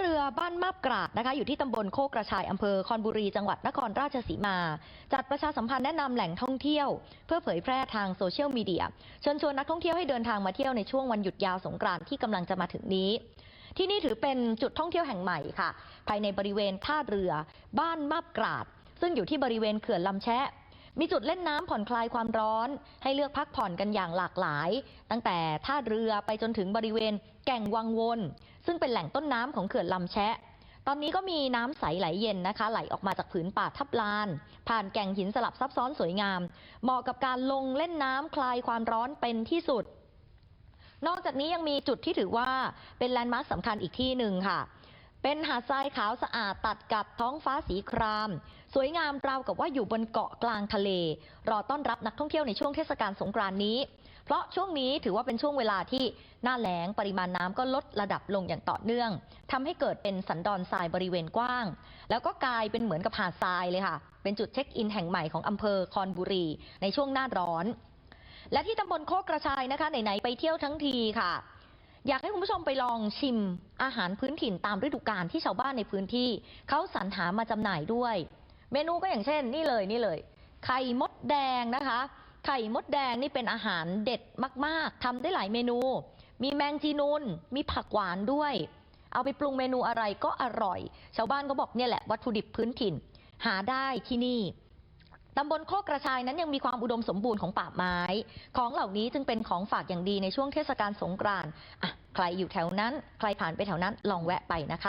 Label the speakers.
Speaker 1: เรือบ้านมาบกราดนะคะ อยู่ที่ตำบลโคกกระชายอำเภอคอนบุรีจังหวัดนครราชสีมา จัดประชาสัมพันธ์แนะนำแหล่งท่องเที่ยว เพื่อเผยแพร่ทางโซเชียลมีเดียเชิญชวนนักท่องเที่ยวให้เดินทางมาเที่ยวในช่วงวันหยุดยาวสงกรานต์ที่กำลังจะมาถึงนี้ ที่นี่ถือเป็นจุดท่องเที่ยวแห่งใหม่ค่ะ ภายในบริเวณท่าเรือ บ้านมาบกราด ซึ่งอยู่ที่บริเวณเขื่อนลำแชะ มีจุดเล่นน้ำผ่อนคลายความร้อน ให้เลือกพักผ่อนกันอย่างหลากหลาย ตั้งแต่ท่าเรือไปจนถึงบริเวณแก่งวังวน ซึ่งเป็นแหล่งต้นน้ำของเขื่อนลำแชะ ตอนนี้ก็มีน้ำใสไหลเย็นนะคะ ไหลออกมาจากผืนป่าทับลาน ผ่านแก่งหินสลับซับซ้อนสวยงาม เหมาะกับการลงเล่นน้ำคลายความร้อนเป็นที่สุด นอกจากนี้ยังมีจุดที่ถือว่าเป็นแลนด์มาร์คสำคัญอีกที่หนึ่งค่ะ เป็นหาดทรายขาวสะอาดตัดกับท้องฟ้าสีคราม สวยงามราวกับว่าอยู่บนเกาะกลางทะเล รอต้อนรับนักท่องเที่ยวในช่วงเทศกาลสงกรานนี้ เพราะช่วงนี้ถือว่าเป็นช่วงเวลาที่หน้าแล้งปริมาณน้ำก็ลดระดับลงอย่างต่อเนื่องทำให้เกิดเป็นสันดอนทรายบริเวณกว้าง แล้วก็กลายเป็นเหมือนกับหาดทรายเลยค่ะ เป็นจุดเช็คอินแห่งใหม่ของอำเภอคอนบุรี ในช่วงหน้าร้อน และที่ตำบลโคกกระชายนะคะไหนๆไปเที่ยวทั้งทีค่ะ อยากให้คุณผู้ชมไปลองชิมอาหารพื้นถิ่นตามฤดูกาลที่ชาวบ้านในพื้นที่เขาสรรหามาจำหน่ายด้วย เมนูก็อย่างเช่น นี่เลยนี่เลย ไข่มดแดงนะคะ ไข่มดแดงนี่เป็นอาหารเด็ดมาก ๆทำได้หลายเมนู มีแมงจีนูนมีผักหวานด้วย เอาไปปรุงเมนูอะไรก็อร่อย ชาวบ้านก็บอกเนี่ยแหละวัตถุดิบพื้นถิ่น หาได้ที่นี่ตำบลโคกกระชายนั้นยังมีความอุดมสมบูรณ์ของป่าไม้ ของเหล่านี้จึงเป็นของฝากอย่างดีในช่วงเทศกาลสงกรานต์ ใครอยู่แถวนั้น ใครผ่านไปแถวนั้นลองแวะไปนะคะ